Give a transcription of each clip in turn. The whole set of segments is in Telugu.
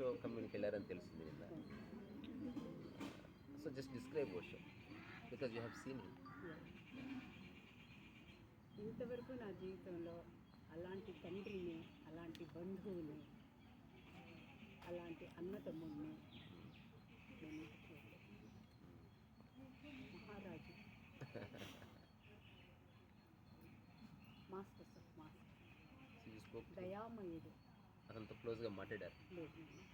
ఓషో కమ్యూనికి వెళ్ళారని తెలిసింది నిన్న. So just describe Osho because you have seen ఇంతవరకు నా జీవితంలో అలాంటి తండ్రిని అలాంటి బంధువుని అలాంటి అన్న తమ్ముడిని నేను. మహారాజు. మాస్టర్స్ ఆఫ్ మాస్టర్ దయామయుడు. అతనితో క్లోజ్గా మాట్లాడారు.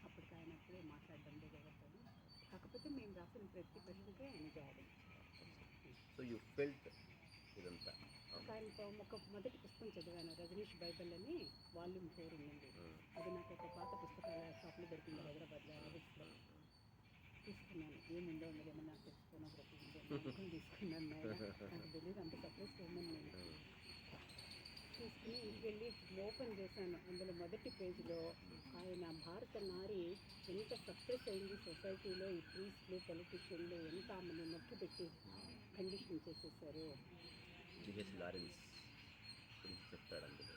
అప్పటికి ఆయన అప్పుడే మాట్లాడడం ఎవరితో కాకపోతే మేము రాసిన ప్రతి ప్రశ్నకే ఆయన జవాబు. సో యూ ఫెల్ట్ ఇదంతా. ఒక ఆయన ఒక మొదటి పుస్తకం చదివాను రజనీష్ బైబిల్ అని వాల్యూమ్ ఫోర్ Mm. అది నాకు ఒక పాత పుస్తకాల షాప్లో దొరికింది హైదరాబాద్లో తీసుకున్నాను. ఏముందో ఏమన్నా అనుకుని తీసుకున్నాను. నాకు తెలియదు అంత సర్ప్రైజ్ నేను. తీసుకుని వెళ్ళి ఓపెన్ చేశాను. అందులో మొదటి పేజీలో ఆయన భారత నారి ఎంత సక్సెస్ అయింది సొసైటీలో ఈ ప్రీస్ట్లు పొలిటీషియన్లు ఎంత ఆమెను నొక్కి పెట్టి కండిషన్ చేసేసారు? అందులో.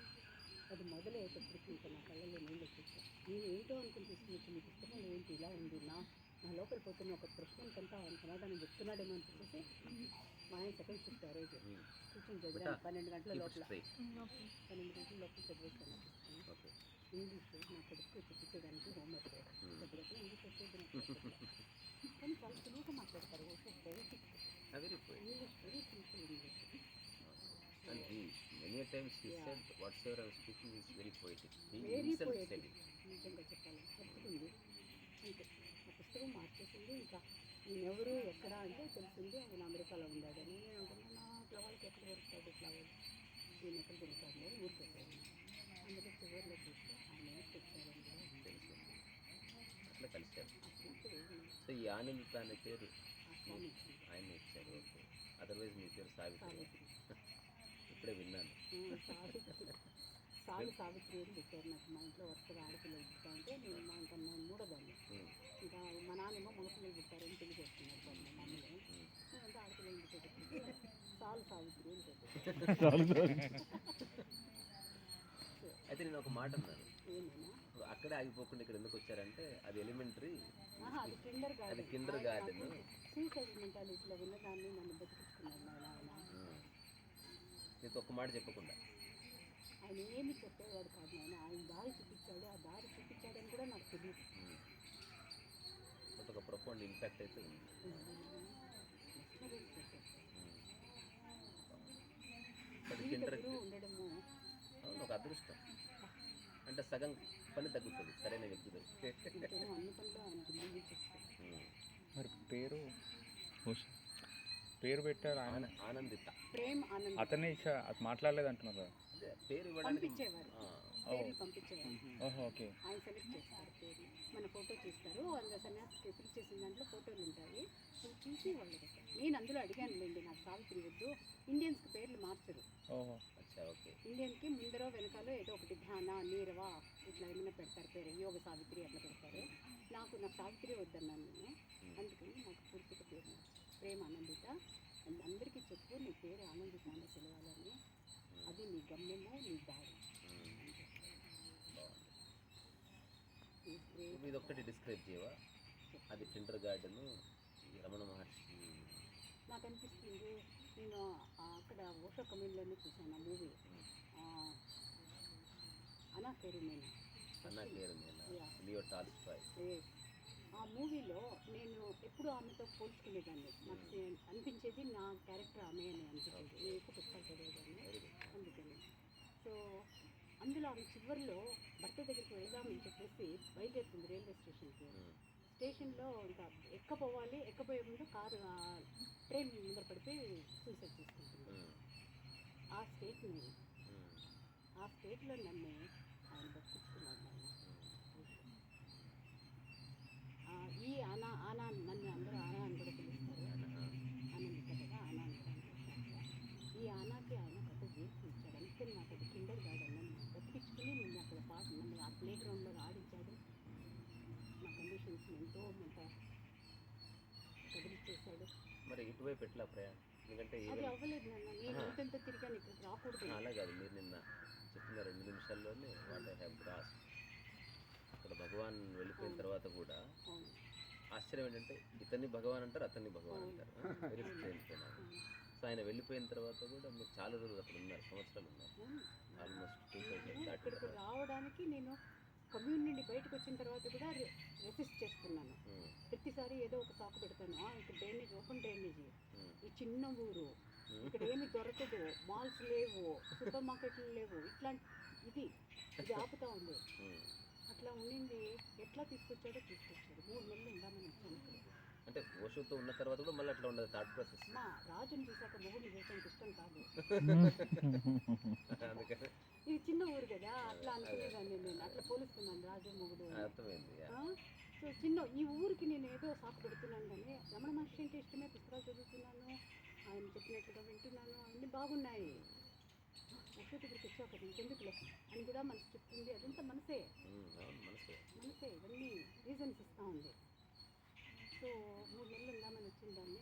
అది మొదలయ్యేటప్పటికి ఇంకా నా కళ్ళలో నీళ్ళు వచ్చేసాయి నేను ఏంటో అనుకుని తీసుకుని మీ పుస్తకంలో ఏంటి? ఇలా ఉంది నా నా లోపల పోతున్న ఒక ప్రశ్నకంతా ఆయన సమాధానం చెప్తున్నాడేమో అని చెప్పేసి మా ఆయన సెకండ్ షిఫ్ట్ ఆ రోజు. కూర్చొని చదివాను. పన్నెండు గంటల లోపల. పన్నెండు గంటల లోపల చదివేస్తాను ఇంగ్లీష్ నా కొడుకు చెప్పించడానికి హోంవర్క్. పెద్దగా ఇంగ్లీష్ వచ్చేది. కానీ చాలా సులువుగా మాట్లాడతారు. English very simple English. And he, many a times he said, whatsoever I'm speaking is very poetic. He very himself said poetic it. పుస్తకం మార్చేసింది. ఇంకా ఈయనెవరు ఎక్కడ అంటే తెలిసింది ఆయన అమెరికాలో ఉన్నాడని నేను అనుకున్నాను? అట్లా వాళ్ళకి ఎక్కడ దొరుకుతాడు వాళ్ళు ఈయన ఎక్కడ దొరుకుతాడు అని ఊరికెళ్ళాను అందుకే చివరిలో చూస్తే ఆయన తెచ్చారని. అట్లా కలిశారు. సో ఈ ఆనందిత అనే పేరు ఆయన ఇచ్చారు. ఓకే. అదర్వైజ్ మీ పేరు సావిత్రి. ఇప్పుడే విన్నాను. సాగు సావిత్రి అని పెట్టారు నాకు మా ఇంట్లో వరుసగా ఆడపిల్లలు పుట్టా అంటే నేను మా ఇంకా నేను మూడోదాన్ని. ఇంకా మా నాన్నేమో మగపిల్లలు పుట్టారని పెళ్ళి చేస్తున్నారు పాపం మా మమ్మల్ని నేనంతా ఆడపిల్లలు పుట్టేటప్పుడు సాలు సావిత్రి అని పెట్టారు అయితే నేను ఒక మాట అన్నాను. అక్కడే ఆగిపోకుండా ఇక్కడ ఎందుకు వచ్చారంటే అది ఎలిమెంటరీ అది కిండర్ గార్డెన్ నీతో ఒక్క మాట చెప్పకుండా. ఆయన ఏమి చెప్పేవాడు కాదు నాయన. ఆయన దారి చూపించాడు ఆ దారి చూపించాడని కూడా నాకు తెలియదు బట్ ఒక ప్రొఫౌండ్ ఇంపాక్ట్ అయితే ఉంది. గురువు ఉండడము. ఒక అదృష్టం. అంటే సగం పని తగ్గుతుంది సరైన ఆయన ఉమ్. మరి పేరు. పేరు పెట్టారు ఆయన. ఆన- ఆనందిత. ప్రేమ్ ఆనంద్ అతనే ఇచ్చా అది మాట్లాడలేదు అంటున్నారు కదా. పేరు ఇవ్వడానికి పంపించేవారు. ఆ, పేర్లు పంపించేవారు. ఓకే. ఆయన సెలెక్ట్ చేస్తారు పేరు. మన ఫోటో చూస్తారు. అందులో సన్యాసి ఫిల్ చేసిన దాంట్లో ఫోటోలు ఉంటాయి. అవి చూసి వాళ్ళు. నేను అందులో అడిగాను లేండి నాకు సావిత్రి వద్దు ఇండియన్స్కి పేర్లు మార్చరు. ఇండియన్కి ముందరో వెనకాలో ఏదో ఒకటి ధ్యాన నీరవ ఇట్లా ఏమైనా పెడతారు పేరు. యోగ సావిత్రి అట్లా పెడతారు. నాకు నాకు సావిత్రి వద్దన్నాను నేను. అందుకని నాకు పూర్తిగా పేరు. ప్రేమ ఆనందిత అందరికీ చెప్పు నీ పేరు ఆనందిత అని పిలవాలని అది నీ గమ్యము నీ దారి. అని ఇది ఒక్కటి డిస్క్రైబ్ చేయవా? అది కిండర్ గార్డెన్ రమణ మహర్షి. నాకు అనిపిస్తుంది నేను అక్కడ ఓషో కమ్యూన్లోనే చూశాను ఆ మూవీ అనా పేరు నేను అన్నా కేర్ Yeah. లియో టాల్స్టాయ్ ఆ మూవీలో నేను ఎప్పుడు ఆమెతో పోల్చుకునేదాన్ని. నాకు అనిపించేది నా క్యారెక్టర్ ఆమె అని అనిపించేది. నేను ఎక్కువ పుస్తకాలు చదివేదాన్ని అందుకని. సో అందులో ఆమె చివరిలో భర్త దగ్గరికి వెళ్దామని చెప్పేసి బయలుదేరుతుంది రైల్వే స్టేషన్కి. స్టేషన్లో ఇంకా ఎక్కపోవాలి ఎక్కపోయే ముందు కారు ట్రైన్ ముందర పడిపోయి సూసైడ్ చేసుకుంటుంది. ఆ స్టేట్ నేను ఆ స్టేట్లో నన్ను ఆయన బతికించుకున్నాడు ఆయన ఆ, ఈ ఆనా ఆనా నన్ను అందరూ ఆనా అని కూడా పిలుస్తారు ఆనందిత కదా ఆనా కూడా. ఈ ఆనాకి ఆయన పెద్ద జీవితం ఇచ్చాడు నాకు అది కిండర్ గార్డెన్ నన్ను బతికించుకుని నన్ను అక్కడ పాట నన్ను ఆ ప్లే గ్రౌండ్లో ఆడించాడు నా కండిషన్స్ ఎంతో అంత కదిలిచ్చేశాడు మరి ఇటువైపు ఎట్లా ప్రయాణం ఎందుకంటే అది అవ్వలేదు నాన్న నేను ఎంతెంత తిరిగాను ఇక్కడికి రాకూడదు అలా కాదు మీరు నిన్న చెప్పిన రెండు నిమిషాల్లోనే వాట్ ఐ హ్యావ్ గ్రాస్ అక్కడ భగవాన్ వెళ్ళిపోయిన తర్వాత ఆశ్చర్యం ఏంటంటే ఇతన్ని భగవాన్ అంటారు అతన్ని భగవాన్ అంటారు. స్ట్రేంజ్ సో ఆయన వెళ్ళిపోయిన తర్వాత కూడా మీరు చాలా రోజులు అక్కడ ఉన్నారు సంవత్సరాలు ఉన్నారు. ఆల్మోస్ట్ టూ థౌసండ్ రావడానికి నేను కమ్యూన్ నుండి బయటకు వచ్చిన తర్వాత కూడా రెసిస్ట్ చేస్తున్నాను ప్రతిసారి ఏదో ఒక సాకు పెడతాను. "ఆ, ఇక్కడ డ్రైనేజ్ ఓపెన్ డ్రైనేజ్. ఈ చిన్న ఊరు. ఇక్కడ ఏమి దొరకదు. మాల్స్ లేవు సూపర్ మార్కెట్లు లేవు. ఇట్లాంటి ఇది ఇది ఆపుతా ఉంది. అట్లా ఉండింది. ఎట్లా తీసుకొచ్చాడో తీసుకొచ్చాడు. మూడు నెలలు ఉందామని వచ్చాను ఇక్కడ. అంటే ఓషోతో ఉన్న తర్వాత కూడా మళ్ళీ అట్లా ఉండదు థాట్ ప్రాసెస్. మా రాజుని చూసాక మొగుడిని చూసానికి ఇష్టం కాదు. అందుకని. ఇది చిన్న ఊరు కదా అట్లా అనుకునేదాన్ని నేను. అట్లా పోలుస్తున్నాను రాజు మొగుడు. అర్థమైంది? సో చిన్న ఈ ఊరికి నేను ఏదో సాకు పెడుతున్నాను కానీ రమణ మహర్షి అంటే ఇష్టమే పుస్తకాలు చదువుతున్నాను. ఆయన చెప్పినట్లుగా వింటున్నాను. అన్నీ బాగున్నాయి. అశ్వతి దగ్గరికి వచ్చాక ఇంకెందుకులే అని కూడా మనసు చెప్తుంది. అదంతా మనసే. మనసే. మనసే. ఇవన్నీ రీజన్స్ ఇస్తూ ఉంది. సో మూడు నెలలు ఉందామని వచ్చిన దాన్ని.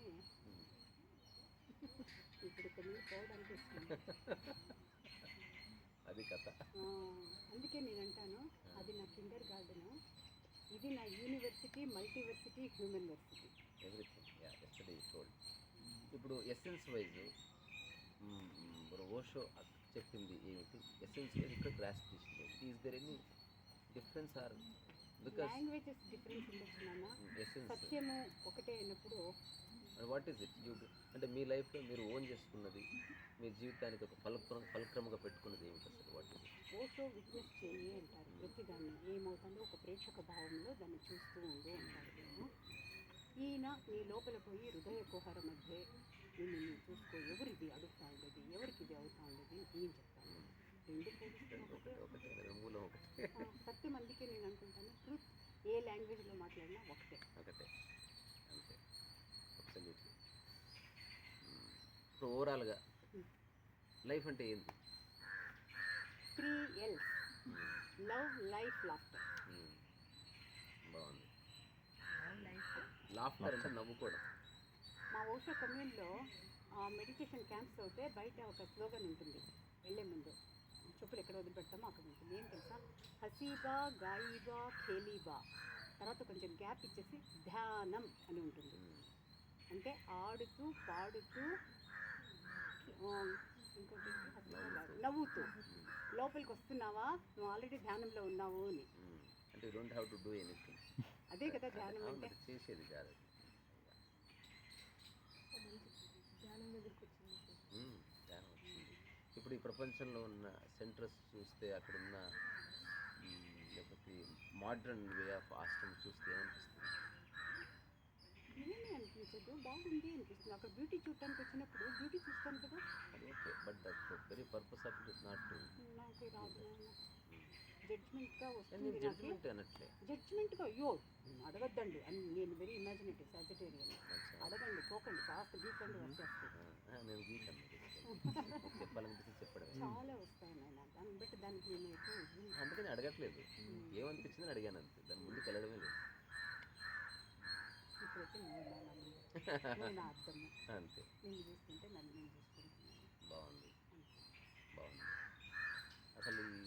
ఇప్పుడు నుండి పోవడానికి అది కథ. అందుకే నేను అంటాను అది నా కిండర్ గార్డెన్. ఇది నా university multiversity human versity. Everything ya yesterday told ఇప్పుడు ఎసెన్స్ వైజ్ ఓషో చెప్పింది ఏమిటి? ఎసెన్స్ వైజ్ ఇక్కడ గ్రాస్ తీసింది is there any difference are because languages difference ఉండొచ్చు సత్యము ఒకటే అయినప్పుడు వాట్ ఈస్ ఇట్ యూ అంటే మీ లైఫ్లో మీరు ఓన్ చేసుకున్నది మీ జీవితానికి ఒక ఫలక్రమ ఫలక్రమంగా పెట్టుకున్నది ఏమిటి అసలు? వాట్ ఈస్ ఓషో విట్నెస్ చేయి అంటారు. ప్రతిదాన్ని ఏమవుతుందో ఒక ప్రేక్షక భావంలో దాన్ని చూస్తూ ఉండు అంటారు. ఈయన నీ లోపల పోయి హృదయ కుహర మధ్య నిన్ను నువ్వు చూసుకో ఎవరిది అడుగుతా ఉండేది ఎవరికి ఇది అవుతా ఉండేది నేను చెప్తాను సత్యం అందుకే నేను అనుకుంటాను ట్రూత్ ఏ లాంగ్వేజ్లో మాట్లాడినా ఒకటే. ఒకటే. అంతే. అబ్సల్యూట్లీ ఇప్పుడు ఓవరాల్గా. లైఫ్ అంటే ఏంది? Three Ls. Love life laughter. బాగుంది. లాఫ్టర్ అంటే నవ్వుకోవడం. మా ఓషో కమ్యూన్లో మెడిటేషన్ క్యాంప్స్ అవుతే బయట ఒక స్లోగన్ ఉంటుంది. వెళ్ళే ముందు. చెప్పులు ఎక్కడ వదిలిపెడతామో అక్కడ ఉంటుంది. ఏం తెలుసా? హసీబా గాయిబా ఖేలీబా. తర్వాత కొంచెం గ్యాప్ ఇచ్చేసి ధ్యానం అని ఉంటుంది. అంటే ఆడుతూ పాడుతూ ఇంకోటి నవ్వుతూ. లోపలికి వస్తున్నావా? నువ్వు ఆల్రెడీ ధ్యానంలో ఉన్నావు అని. ఎనీథింగ్ అదే కదా ధ్యానం అంటే. చేసేది ధ్యానం వచ్చింది. ఇప్పుడు ఈ ప్రపంచంలో ఉన్న సెంటర్స్ చూస్తే అక్కడ ఉన్న మ్మ్, లేకపోతే మోడ్రన్ వే ఆఫ్ ఆశ్రమం చూస్తే ఏమనిపిస్తుంది? ఏమీ అనిపించదు బాగుంది అనిపిస్తుంది. అక్కడ బ్యూటీ చూడటానికి వచ్చినప్పుడు బ్యూటీ చూస్తాను కదా. Okay. But that very purpose of it is not to నాకు రాదు. జడ్జ్మెంట్గా నేను వస్తుంది జడ్జ్మెంట్ అనట్లే జడ్జ్మెంట్గా అయ్యో అడగద్దండి. అని నేను వెరీ ఇమాజినేటివ్ సాజిటేరియన్. అడగండి పోకండి కాస్త గీకండి నేను చెప్పాలనిపిస్తే చెప్పడమే. చాలా వస్తాయి నాయన. దాన్ని బట్టి దానికి నేను ఎక్కువ అందుకని అడగట్లేదు. ఏమనిపించిందని అడిగాను అంతే. దాని ముందుకు వెళ్ళడమే లేదు. ఇప్పుడైతే నువ్వు నా ముందు. నువ్వు నా అర్థము. అంతే. నేను చూస్తుంటే నన్ను నేను చూసుకుంటున్నాను బాగుంది అంతే బాగుంది అసలు ఈ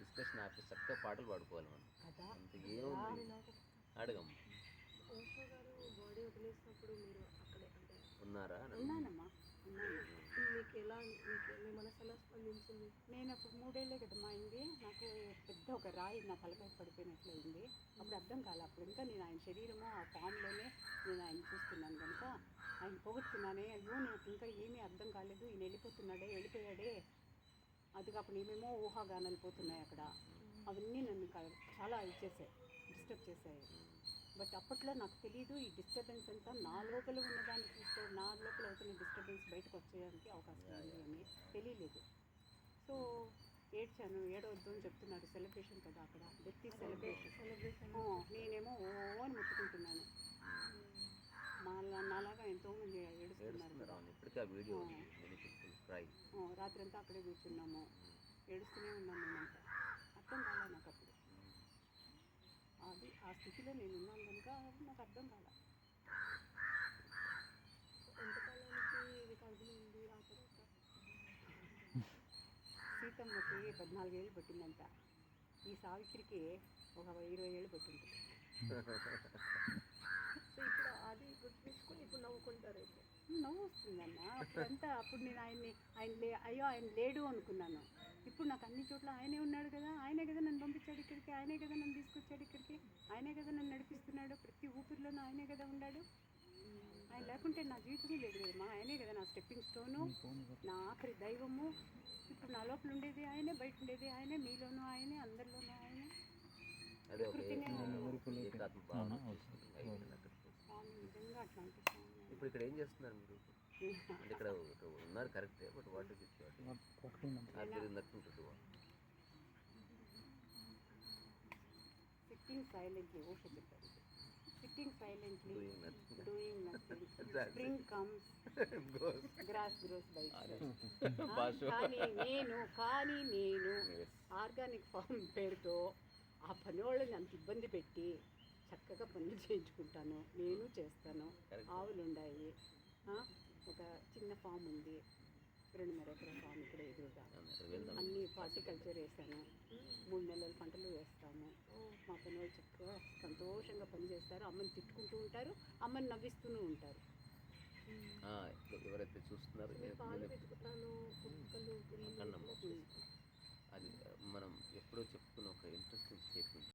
డిస్కషన్ ఆపి చక్కగా పాటలు పాడుకోవాలి మనం. కదా? అంత ఏముంది? అడగమ్మ ఓషో గారు బాడీ వదిలేసినప్పుడు మీరు అక్కడే అంటే ఉన్నారా? మీకు ఎలా మీకు మీ మనసు ఎలా స్పందించింది? నేను అప్పుడు మూడేళ్ళే కదమ్మా అయింది. నాకు పెద్ద ఒక రాయి నా తలకాయ పడిపోయినట్లు అయింది అప్పుడు అర్థం కాలే. అప్పుడు ఇంకా నేను ఆయన శరీరము ఆ ఫామ్లోనే నేను ఆయన చూస్తున్నాను కనుక ఆయన పోగొట్టుకున్నానే. అయ్యో నాకు ఇంకా ఏమీ అర్థం కాలేదు. ఈయన వెళ్ళిపోతున్నాడే వెళ్ళిపోయాడే. అది కాకుండా ఏమేమో ఊహాగానాలు పోతున్నాయి అక్కడ. అవన్నీ నన్ను చాలా ఇచ్చేసాయి డిస్టర్బ్ చేశాయి. బట్ అప్పట్లో నాకు తెలియదు ఈ డిస్టర్బెన్స్ అంతా నా లోపల ఉన్నదాన్ని చూస్తే నా లోపల అవుతున్న డిస్టర్బెన్స్ బయటకు వచ్చేయడానికి అవకాశం ఉంది అని తెలియలేదు. సో ఏడ్చాను ఏడవద్దు అని చెప్తున్నారు సెలబ్రేషన్ కదా అక్కడ డెత్ సెలబ్రేషన్ సెలబ్రేషన్ నేనేమో ఓ అని ముట్టుకుంటున్నాను. నాలాగా ఎంతోమంది ఏడుస్తున్నారు ఏడుస్తున్నారు ఆ, రాత్రంతా అక్కడే కూర్చున్నాము. ఏడుస్తూనే ఉన్నాను అది. ఆ స్థితిలో నేను ఉన్నాను కనుక నాకు అర్థం కాల. ఎంతకాలానికి సీతమ్మకి పద్నాలుగు ఏళ్ళు పట్టిందంట. ఈ సావిత్రికి ఒక ఇరవై ఏళ్ళు పట్టింది. సో ఇప్పుడు అది గుర్తుంచుకొని ఇప్పుడు నవ్వుకుంటారు అయితే. నవ్వు వస్తుందన్న. అప్పుడంతా అప్పుడు నేను ఆయన్ని ఆయన లే అయ్యో ఆయన లేడు అనుకున్నాను. ఇప్పుడు నాకు అన్ని చోట్ల ఆయనే ఉన్నాడు కదా ఆయనే కదా నన్ను పంపించాడు ఇక్కడికి ఆయనే కదా నన్ను తీసుకొచ్చాడు ఇక్కడికి ఆయనే కదా నన్ను నడిపిస్తున్నాడు ప్రతి ఊపిరిలోనూ ఆయనే కదా ఉన్నాడు. ఆయన లేకుంటే నా జీవితమే లేదు కదమ్మా ఆయనే కదా నా స్టెప్పింగ్ స్టోను నా ఆఖరి దైవము. ఇప్పుడు నా లోపల ఉండేది ఆయనే బయట ఉండేది ఆయనే మీలోనూ ఆయనే అందరిలోనూ ఆయనే. ఇప్పుడు ఇక్కడ ఏం చేస్తున్నారు మీరు? అంటే ఇక్కడ ఉన్నారు కరెక్టే but what is it sitting silently Osho చెప్పారు. Sitting silently. Doing nothing. Spring comes grass grows by కానీ నేను కానీ నేను. ఆర్గానిక్ ఫామ్ పేరుతో ఆ పని వాళ్ళని అంత ఇబ్బంది పెట్టి చక్కగా పనులు చేయించుకుంటాను. నేను చేస్తాను. Correct. ఆవులు ఉన్నాయి ఆ, ఒక చిన్న ఫామ్ ఉంది. రెండున్నర ఎకరం ఫామ్ ఇక్కడ ఎదురుగా. అన్ని హార్టికల్చర్ వేసాను మూడు నెలల పంటలు వేస్తాము. మా పని వాళ్ళు చక్కగా సంతోషంగా పని చేస్తారు. అమ్మని తిట్టుకుంటూ ఉంటారు. అమ్మని నవ్విస్తూనే ఉంటారు. ఆ, ఎవరైతే చూస్తున్నారో. అది మనం ఎప్పుడో చెప్పుకున్న ఒక ఇంట్రెస్టింగ్ స్టేట్మెంట్.